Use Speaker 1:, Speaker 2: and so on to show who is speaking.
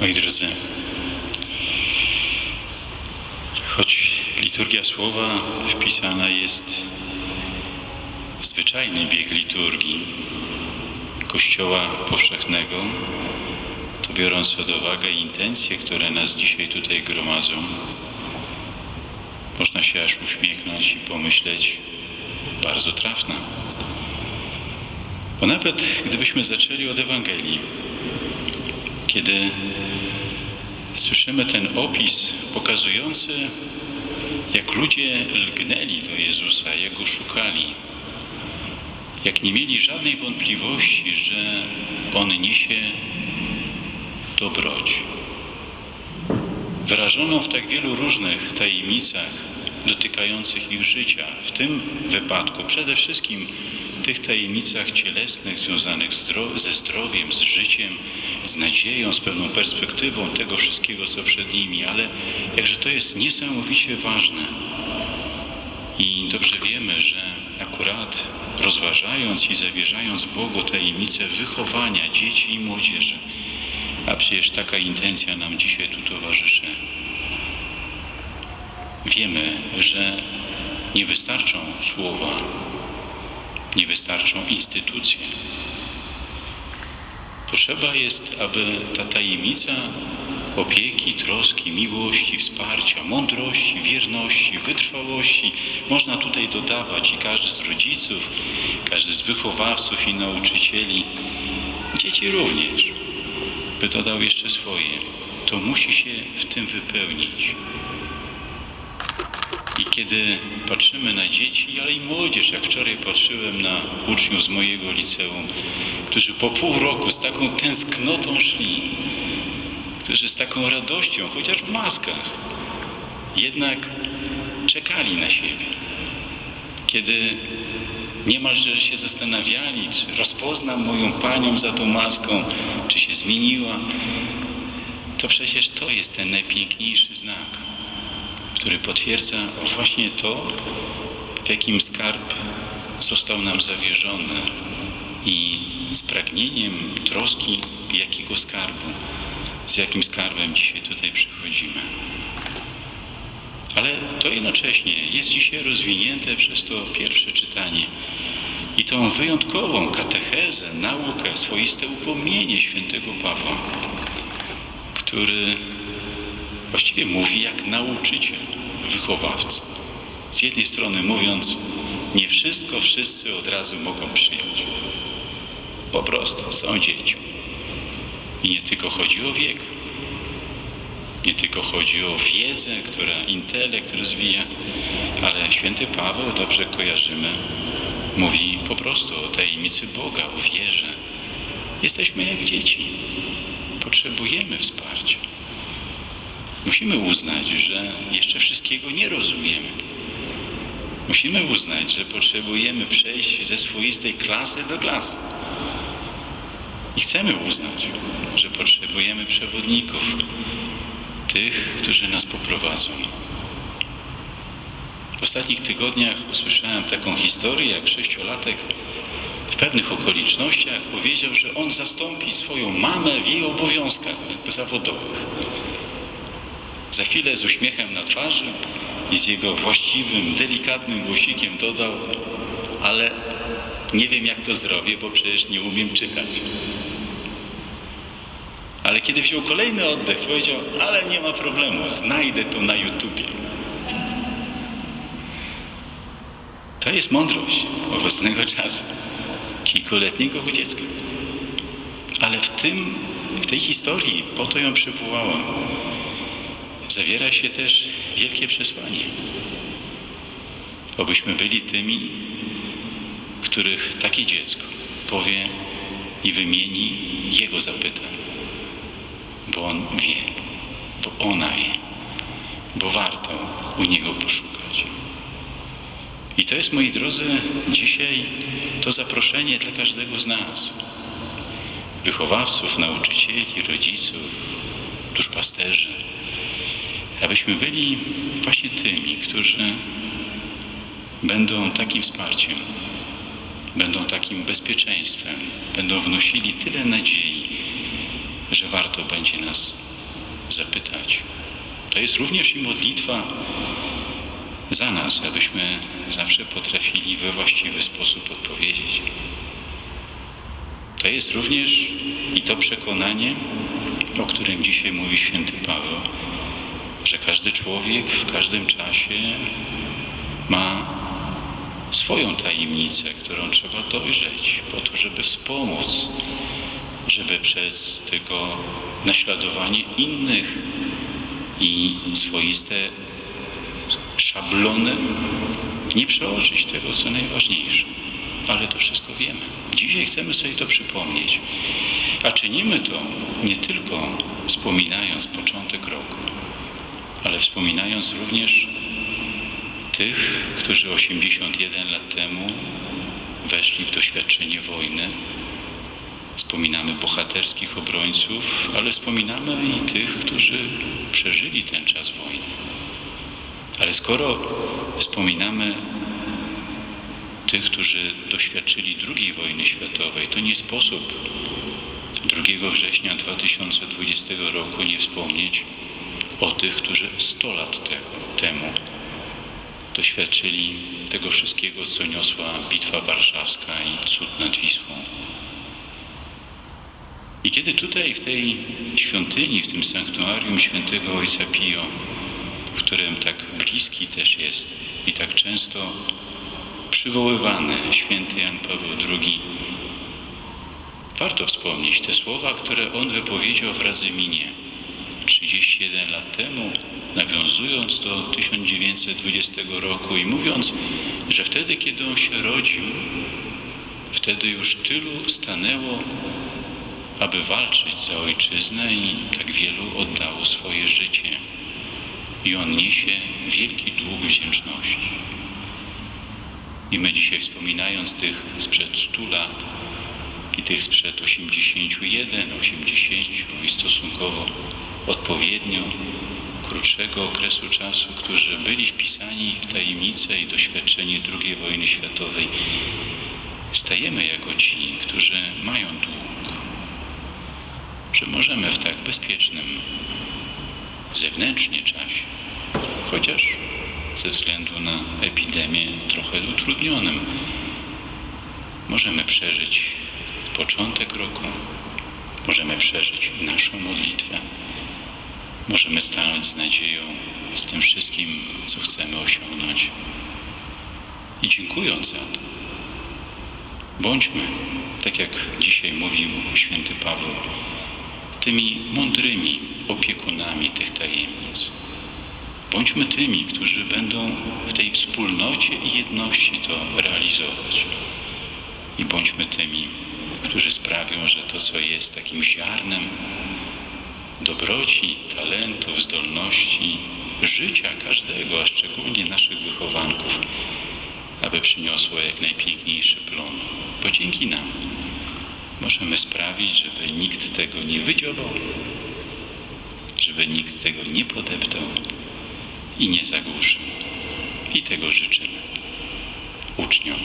Speaker 1: Moi drodzy, choć liturgia słowa wpisana jest w zwyczajny bieg liturgii Kościoła powszechnego, to biorąc pod uwagę intencje, które nas dzisiaj tutaj gromadzą, można się aż uśmiechnąć i pomyśleć, bardzo trafna. Bo nawet gdybyśmy zaczęli od Ewangelii, kiedy słyszymy ten opis pokazujący, jak ludzie lgnęli do Jezusa, jak go szukali, jak nie mieli żadnej wątpliwości, że On niesie dobroć, wyrażoną w tak wielu różnych tajemnicach dotykających ich życia. W tym wypadku przede wszystkim tych tajemnicach cielesnych związanych ze zdrowiem, z życiem, z nadzieją, z pewną perspektywą tego wszystkiego, co przed nimi, ale jakże to jest niesamowicie ważne. I dobrze wiemy, że akurat rozważając i zawierzając Bogu tajemnicę wychowania dzieci i młodzieży, a przecież taka intencja nam dzisiaj tu towarzyszy, wiemy, że nie wystarczą słowa, nie wystarczą instytucje. Potrzeba jest, aby ta tajemnica opieki, troski, miłości, wsparcia, mądrości, wierności, wytrwałości. Można tutaj dodawać i każdy z rodziców, każdy z wychowawców i nauczycieli, dzieci również, by dodał jeszcze swoje. To musi się w tym wypełnić. I kiedy patrzymy na dzieci, ale i młodzież, jak wczoraj patrzyłem na uczniów z mojego liceum, którzy po pół roku z taką tęsknotą szli, którzy z taką radością, chociaż w maskach, jednak czekali na siebie. Kiedy niemalże się zastanawiali, czy rozpoznam moją panią za tą maską, czy się zmieniła, to przecież to jest ten najpiękniejszy znak który potwierdza właśnie to, w jakim skarb został nam zawierzony i z pragnieniem troski jakiego skarbu, z jakim skarbem dzisiaj tutaj przychodzimy. Ale to jednocześnie jest dzisiaj rozwinięte przez to pierwsze czytanie i tą wyjątkową katechezę, naukę, swoiste upomnienie świętego Pawła, który właściwie mówi jak nauczyciel, wychowawca. Z jednej strony mówiąc, nie wszystko wszyscy od razu mogą przyjąć. Po prostu są dziećmi. I nie tylko chodzi o wiek, nie tylko chodzi o wiedzę, która intelekt rozwija, ale święty Paweł, dobrze kojarzymy, mówi po prostu o tajemnicy Boga, o wierze. Jesteśmy jak dzieci. Potrzebujemy wsparcia. Musimy uznać, że jeszcze wszystkiego nie rozumiemy. Musimy uznać, że potrzebujemy przejść ze swoistej klasy do klasy. I chcemy uznać, że potrzebujemy przewodników, tych, którzy nas poprowadzą. W ostatnich tygodniach usłyszałem taką historię, jak sześciolatek w pewnych okolicznościach powiedział, że on zastąpi swoją mamę w jej obowiązkach zawodowych. Za chwilę z uśmiechem na twarzy i z jego właściwym, delikatnym głosikiem dodał, ale nie wiem jak to zrobię, bo przecież nie umiem czytać. Ale kiedy wziął kolejny oddech, powiedział, ale nie ma problemu, znajdę to na YouTubie. To jest mądrość obecnego czasu, kilkuletniego dziecka. Ale w tym, w tej historii, po to ją przywołałem, zawiera się też wielkie przesłanie. Obyśmy byli tymi, których takie dziecko powie i wymieni, jego zapyta, bo on wie, bo ona wie, bo warto u niego poszukać. I to jest, moi drodzy, dzisiaj to zaproszenie dla każdego z nas, wychowawców, nauczycieli, rodziców, duszpasterzy, abyśmy byli właśnie tymi, którzy będą takim wsparciem, będą takim bezpieczeństwem, będą wnosili tyle nadziei, że warto będzie nas zapytać. To jest również i modlitwa za nas, abyśmy zawsze potrafili we właściwy sposób odpowiedzieć. To jest również i to przekonanie, o którym dzisiaj mówi święty Paweł, że każdy człowiek w każdym czasie ma swoją tajemnicę, którą trzeba dojrzeć po to, żeby wspomóc, żeby przez tego naśladowanie innych i swoiste szablony nie przeoczyć tego, co najważniejsze. Ale to wszystko wiemy. Dzisiaj chcemy sobie to przypomnieć. A czynimy to nie tylko wspominając początek roku, ale wspominając również tych, którzy 81 lat temu weszli w doświadczenie wojny. Wspominamy bohaterskich obrońców, ale wspominamy i tych, którzy przeżyli ten czas wojny. Ale skoro wspominamy tych, którzy doświadczyli II wojny światowej, to nie sposób 2 września 2020 roku nie wspomnieć o tych, którzy 100 lat tego, temu doświadczyli tego wszystkiego, co niosła Bitwa Warszawska i cud nad Wisłą. I kiedy tutaj w tej świątyni, w tym sanktuarium świętego Ojca Pio, w którym tak bliski też jest i tak często przywoływany święty Jan Paweł II, warto wspomnieć te słowa, które on wypowiedział w Radzyminie 31 lat temu, nawiązując do 1920 roku i mówiąc, że wtedy, kiedy on się rodził, wtedy już tylu stanęło, aby walczyć za ojczyznę i tak wielu oddało swoje życie. I on niesie wielki dług wdzięczności. I my dzisiaj wspominając tych sprzed 100 lat i tych sprzed 81, 80 i stosunkowo odpowiednio krótszego okresu czasu, którzy byli wpisani w tajemnicę i doświadczenie II wojny światowej, stajemy jako ci, którzy mają dług, że możemy w tak bezpiecznym zewnętrznie czasie, chociaż ze względu na epidemię trochę utrudnionym, możemy przeżyć początek roku, możemy przeżyć naszą modlitwę, możemy stanąć z nadzieją z tym wszystkim, co chcemy osiągnąć. I dziękując za to, bądźmy, tak jak dzisiaj mówił święty Paweł, tymi mądrymi opiekunami tych tajemnic. Bądźmy tymi, którzy będą w tej wspólnocie i jedności to realizować. I bądźmy tymi, którzy sprawią, że to, co jest takim ziarnem dobroci, talentów, zdolności, życia każdego, a szczególnie naszych wychowanków, aby przyniosło jak najpiękniejszy plon. Bo dzięki nam możemy sprawić, żeby nikt tego nie wydziobał, żeby nikt tego nie podeptał i nie zagłuszył. I tego życzymy uczniom